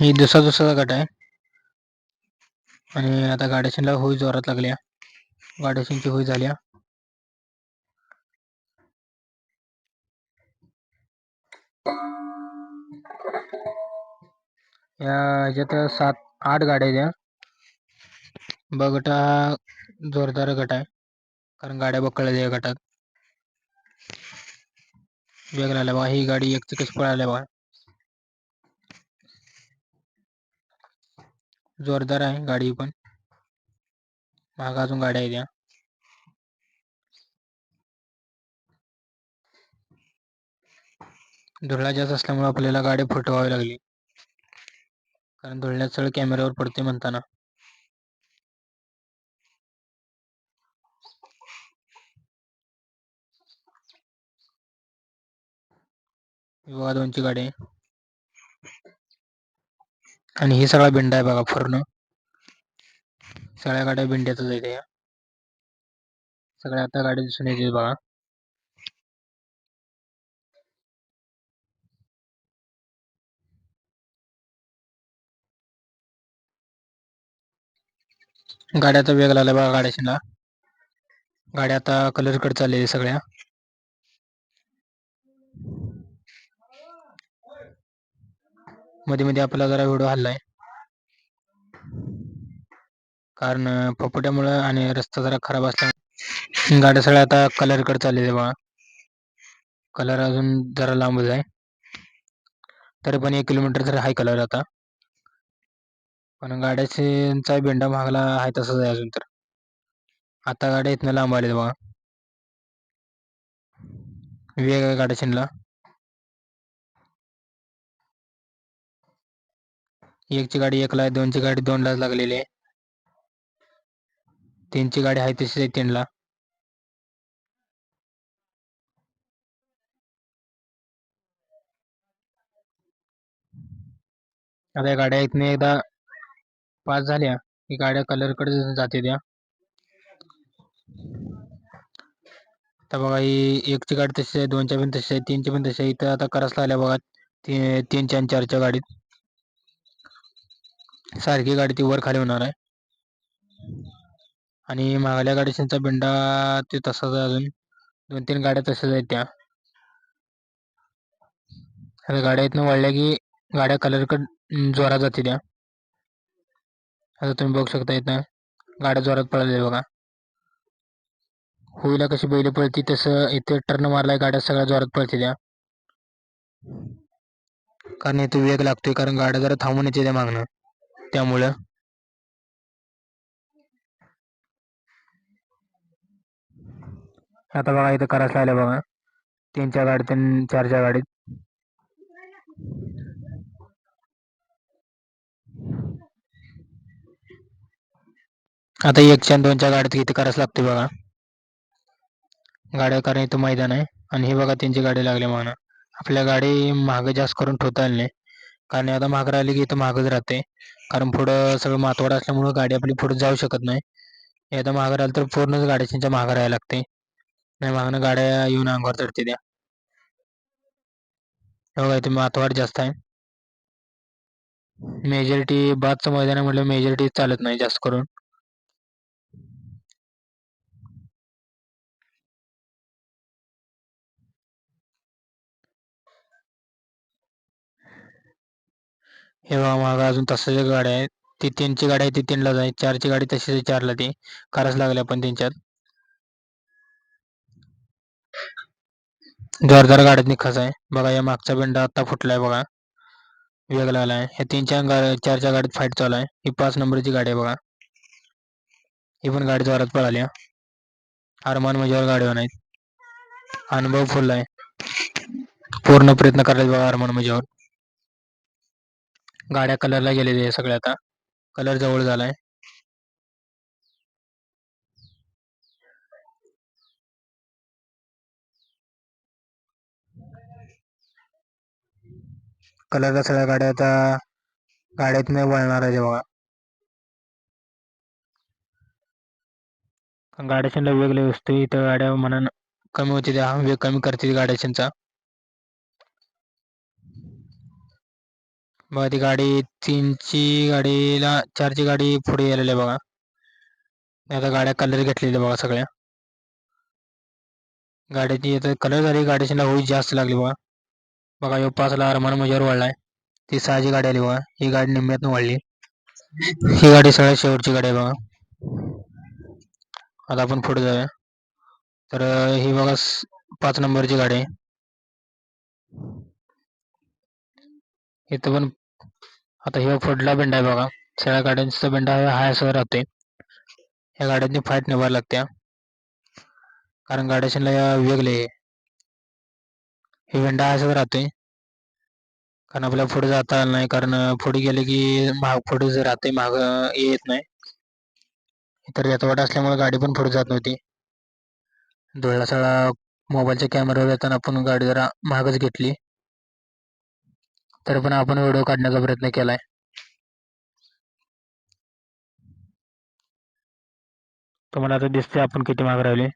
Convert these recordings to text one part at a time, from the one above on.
ही दुसरा दुसरा गट आहे. आणि आता गाड्याशीनला होई जोरात लागल्या. गाड्याशीनची होई झाल्या या ह्याच्यात सात आठ गाड्या आहेत या. ब जोरदार गट आहे. कारण गाड्या बकळल्या या गटात. बघा ही गाडी एक कशी पळाल्या बघा जोरदार आहे गाडी पण। माग अजून गाड्या आहेत या धुळा जास्त असल्यामुळे आपल्याला गाडी फुटवावी लागली. कारण धुळण्यात सगळं कॅमेऱ्यावर पडते म्हणताना. विवाह दोनची गाडी. आणि ही सगळा बिंडा आहे बघा पूर्ण. सगळ्या गाड्या बिंड्यातच आहेत या. सगळ्या आता गाड्या दिसून येते बघा. गाड्याचा वेग लागला बघा गाड्याशीला गाड्या आता कलर कट चालले सगळ्या. मध्ये मध्ये आपला जरा व्हिडिओ हल्लाय. कारण फपुट्यामुळं आणि रस्ता जरा खराब असल्यामुळे गाड्या सगळ्या आता कलरकडे चाललेल्या बघा. कलर अजून जरा लांबच आहे. तरी पण एक किलोमीटर तरी हाय कलर आता. पण गाड्याचा बेंडा महागला आहे तसाच आहे अजून तर. आता गाड्या इथनं लांब आले बघा. वेग आहे गाड्या शिनला. एकची गाडी एकला आहे दोनची गाडी दोनलाच लागलेली आहे. तीनची गाडी आहे तशीच आहे तीनला. आता या गाड्या इथनं एकदा पास झाल्या की गाड्या कलरकडे जाते त्या. तर बघा ही एकची गाडी तशी आहे दोनच्या पण तशी आहे तीनची पण तशी आहे. इथं आता करस लागल्या बघा ती तीनच्या आणि चारच्या गाडीत. सारखी गाडी ती वर खाली होणार आहे. आणि मागल्या गाडीचा बिंडा ते तसाच आहे अजून. दोन तीन गाड्या तशाच आहेत त्या. आता गाड्या इथनं वळल्या की गाड्या कलरकड जोरात जाते त्या. आता तुम्ही बघू शकता इथं गाड्या जोरात पळाल्या बघा. होईला कशी बैल पळती तसं इथे टर्न मारलाय गाड्या सगळ्या जोरात पळते त्या. कारण इथे वेग लागतोय कारण गाड्या जरा थांबून येते त्या मागणं त्यामुळं? आता बघा इथं करायला आल्या बघा. तीन चार गाडी तीन चार चारच्या गाडीत आता एकच्या दोन दोनच्या गाडीत इथे करायला लागते बघा. गाड्या कारण इथं मैदान आहे. आणि हे बघा त्यांची गाडी लागली म्हणा. आपल्या गाडी महाग जास्त करून ठेवता आली नाही. कारण आता महाग राहिली की इथं महागच राहते. कारण पुढं सगळं मातवाडा असल्यामुळं गाडी आपली पुढे जाऊ शकत नाही. एकदा मागं राहिलं तर पूर्णच गाड्या त्यांच्या मागं राहायला लागते. नाही मागणं गाड्या येऊन अंगावर चढते त्या. हो बघा इथे मातवाड जास्त आहे. मेजॉरिटी बादचं मैदान आहे म्हटलं मेजॉरिटी चालत नाही जास्त करून. हे बघा मागं अजून तसंच गाड्या आहेत ती तीनची गाडी आहे ती तीनला जाईल. चारची गाडी तशीच आहे चारला ती. कारच लागल्या पण त्यांच्यात जोरदार गाड्यात निघाच आहे. बघा या मागचा बेंडा आता फुटलाय बघा. वेग लागलाय आहे. ह्या तीनच्या गा चारच्या गाडीत फाईट चालू आहे. ही पाच नंबरची गाडी आहे बघा. ही पण गाडी जोरात पळाली अरमान मजावर गाडीवर नाहीत अनुभव फुल आहे. पूर्ण प्रयत्न करायचे बघा अरमान मजावर. गाड्या कलरला गेलेल्या आहे सगळ्या आता. कलर जवळ झालाय. कलरला सगळ्या गाड्या आता गाड्यात नाही वळणार आहे बघा. गाड्याच्या वेगळे वस्तू इथं गाड्या म्हणून कमी होते त्या वेग कमी करते गाड्याच्या बघा ती गाडी तीनची गाडीला चारची गाडी पुढे गेलेली आहे बघा. आता गाड्या कलर घेतलेल्या बघा सगळ्या. गाड्याची आता कलर झाली गाडीची होळी जास्त लागली बघा. बघा ह्यो पाचला अरमान मजावर वाढलाय. ती सहाची गाडी आली बघा. ही गाडी निम्म्यातून वाढली. ही गाडी सगळ्यात शेवटची गाडी आहे बघा. आता आपण पुढे जाऊया. तर ही बघा पाच नंबरची गाडी आहे. इथं पण आता ह्यो फुडला बेंड आहे बघा. सगळ्या गाड्यांचा बेंड आहे वर असं राहते या गाड्यांनी फाईट निभायला लागत्या. कारण गाड्याशीला वेगळे हे बेंडा असंच राहते कारण आपल्याला पुढे जाता आलं नाही. कारण पुढे गेले की महाग पुढे जर राहते महाग येत नाही इतर रेतवाट असल्यामुळे गाडी पण पुढे जात नव्हती. धुळला सगळा मोबाईलच्या कॅमेऱ्यावर येताना आपण गाडी जरा महागच घेतली. तरी पण आपण व्हिडिओ काढण्याचा प्रयत्न केलाय. तुम्हाला आता दिसते आपण किती मागे राहिले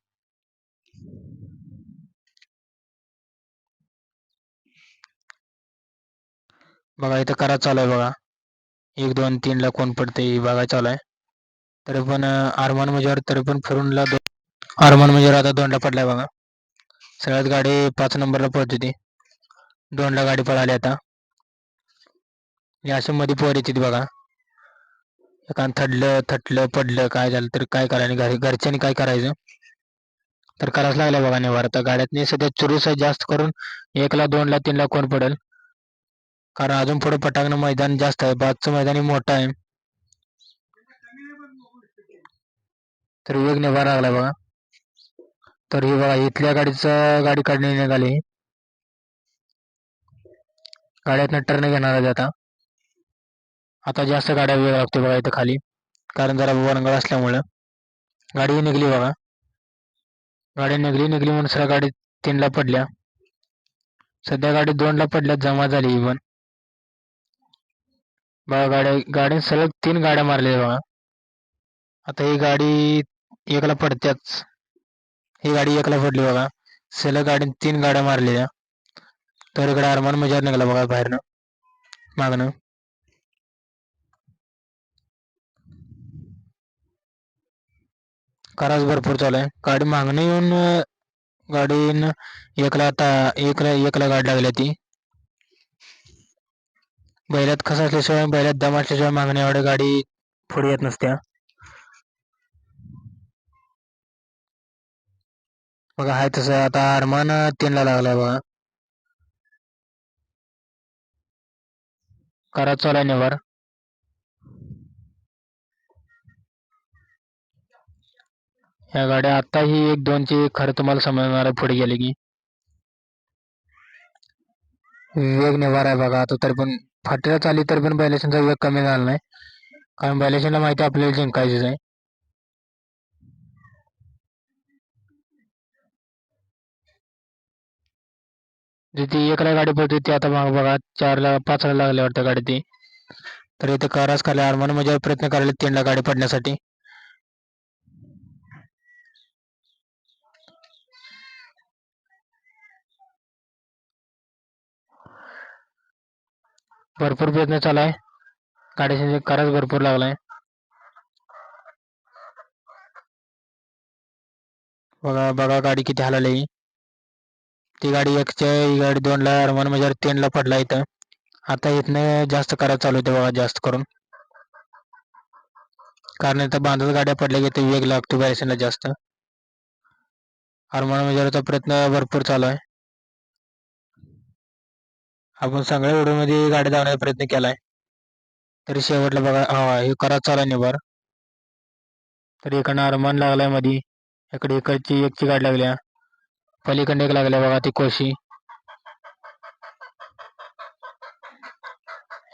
बघा इथं करा चालू आहे बघा. एक दोन तीन ला कोण पडते ही बघा चालू आहे. तरी पण आरमान मजावर तरी पण फिरूनला दोन आरमान मजावर आता दोनला पडलाय बघा. सगळ्यात गाडी पाच नंबरला पळत होती दोनला गाडी पळाली आता. हे मध्ये पोर बघा. एखाद थडलं थटलं पडलं काय झालं तर काय करायला घर घरच्यांनी काय करायचं? तर करावंच लागलं बघा निवार आता गाड्यातनी सध्या चुरूस जास्त करून एकला दोनला तीनला कोण पडेल? कारण अजून पुढे पटांगण मैदान जास्त आहे. बाजचं मैदान मोठं आहे. तर वेग निभार लागला बघा. तर हे बघा इथल्या गाडीचं गाडी काढणे निघाली. गाड्यातनं टर्न घेणार आहे आता. आता जास्त गाड्या वेळ लागतो बघा इथं खाली. कारण जरा वरंगळ असल्यामुळं. गाडी निघली बघा. गाडी निघली निघली म्हणून सगळ्या गाडी तीनला पडल्या. सध्या गाडी दोनला पडल्या जमा झाली इव्हन पण. बघा गाड्या गाडी सलग तीन गाड्या मारल्या बघा. आता ही गाडी एकला पडत्याच ही गाडी एकला पडली बघा. सलग गाडी तीन गाड्या मारलेल्या तर इकडे अरमान मजार निघाला बघा बाहेरनं. मागणं कराच भरपूर चालू आहे. गाडी मागणं येऊन गाडीनं एकला आता एकला एकला गाडी लागली ती. बैलात कसं असल्याशिवाय बैलात दम असल्याशिवाय मागण्या एवढ्या गाडी पुढे येत नसत्या. बघा हाय तसं आता अरमान तीनला लागलाय बघा. करा चालू आहे निवार. या गाड्या आता ही एक दोनची खरं तुम्हाला समजणार आहे पुढे गेले की. वेग निवार आहे बघा आता तरी पण फाटीला चालली तरी पण बैलेशनचा वेग कमी झाला नाही. कारण बैलेशनला माहिती आहे आपल्याला जिंकायचीच आहे. जिथे ती एकला गाडी पडते ती आता मग बघा चारला पाचला लागल्या वाटतं गाडी ती. तर इथे कराच खाली आरमान म्हणजे प्रयत्न करायला तीनला गाडी पडण्यासाठी. भरपूर प्रयत्न चालू आहे. गाडीचा कराच भरपूर लागलाय. बघा बघा गाडी किती हलाली. ती गाडी एकच्या ही गाडी दोनला अरमान म्हणजे तीनला पडला इथं. आता इथनं जास्त करायला चालू होते बघा जास्त करून. कारण इथं बांधत गाड्या पडल्या की ते वेग लागतो बॅरिसनला जास्त. अरमान म्हणजे प्रयत्न भरपूर चालू आहे. आपण सगळ्या व्हिडिओमध्ये गाडी धावण्याचा प्रयत्न केलाय. तरी शेवटला बघा हा हे करा चाला निभार तर इकडनं अरमान लागलायमध्ये इकडे इकडची एकची गाडी लागल्या. पलीकडे एक लागल्या बघा ती कोशी.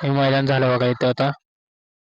हे मैदान झालं बघा इथं आता.